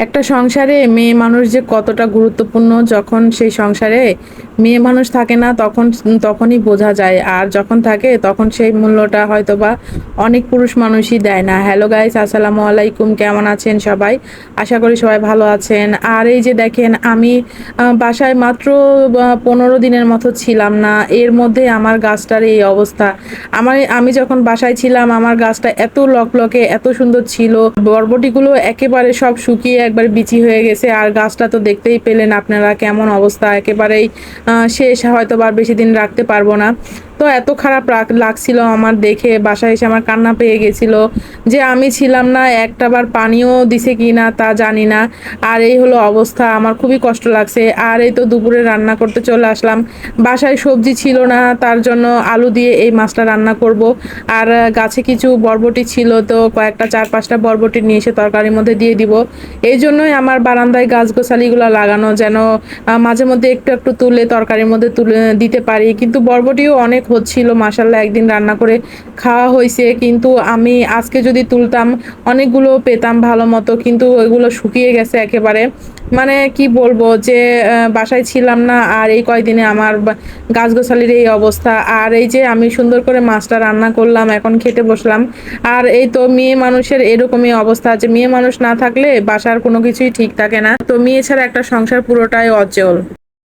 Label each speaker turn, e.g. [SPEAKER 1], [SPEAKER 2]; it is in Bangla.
[SPEAKER 1] একটা সংসারে মেয়ে মানুষ যে কতটা গুরুত্বপূর্ণ যখন সেই সংসারে মেয়ে মানুষ থাকে না, তখন, তখনই বোঝা যায়। আর যখন থাকে, তখন সেই মূল্যটা হয়তো বা অনেক পুরুষ মানুষই দেয় না। হ্যালো গাইস, আসসালামু আলাইকুম, কেমন আছেন সবাই? আশা করি সবাই ভালো আছেন। আর এই যে দেখেন, আমি বাসায় মাত্র পনেরো দিনের মতো ছিলাম না। এর মধ্যে আমার গাছটার এই অবস্থা। আমার, আমি যখন বাসায় ছিলাম, আমার গাছটা এত লকলকে, এত সুন্দর ছিল। বরবটিগুলো একেবারে সব শুকিয়ে একবার বিচি হয়ে গেছে। আর গাছটা তো দেখতেই পেলেন আপনারা কেমন অবস্থা। একেবারেই শেষ হয়তো বা বেশি দিন রাখতে পারব না। তো এত খারাপ লাগছিল আমার দেখে, বাসায় এসে আমার কান্না পেয়ে গেছিল যে আমি ছিলাম না, একটাবার পানিও দিছে কি না তা জানি না। আর এই হলো অবস্থা, আমার খুবই কষ্ট লাগছে। আর এই তো দুপুরে রান্না করতে চলে আসলাম। বাসায় সবজি ছিল না, তার জন্য আলু দিয়ে এই মাছটা রান্না করব। আর গাছে কিছু বরবটি ছিল, তো কয়েকটা, চার পাঁচটা বরবটি নিয়ে এসে তরকারির মধ্যে দিয়ে দিব। এই জন্যই আমার বারান্দায় গাছ গোছালিগুলো লাগানো, যেন মাঝে মধ্যে একটু একটু তুলে তরকারির মধ্যে তুলে দিতে পারি। কিন্তু বরবটিও অনেক হচ্ছিল মাসাল্লাহ একদিন রান্না করে খাওয়া হয়েছে কিন্তু আমি আজকে যদি তুলতাম, অনেকগুলো পেতাম ভালো মতো, কিন্তু ওইগুলো শুকিয়ে গেছে একেবারে। মানে কি বলব যে বাসায় ছিলাম না, আর এই কয়দিনে আমার গাছগাছালির এই অবস্থা। আর এই যে আমি সুন্দর করে মাছটা রান্না করলাম, এখন খেতে বসলাম। আর এই তো মেয়ে মানুষের এরকমই অবস্থা যে, মেয়ে মানুষ না থাকলে বাসার কোনো কিছুই ঠিক থাকে না। তো মেয়ে ছাড়া একটা সংসার পুরোটাই অচল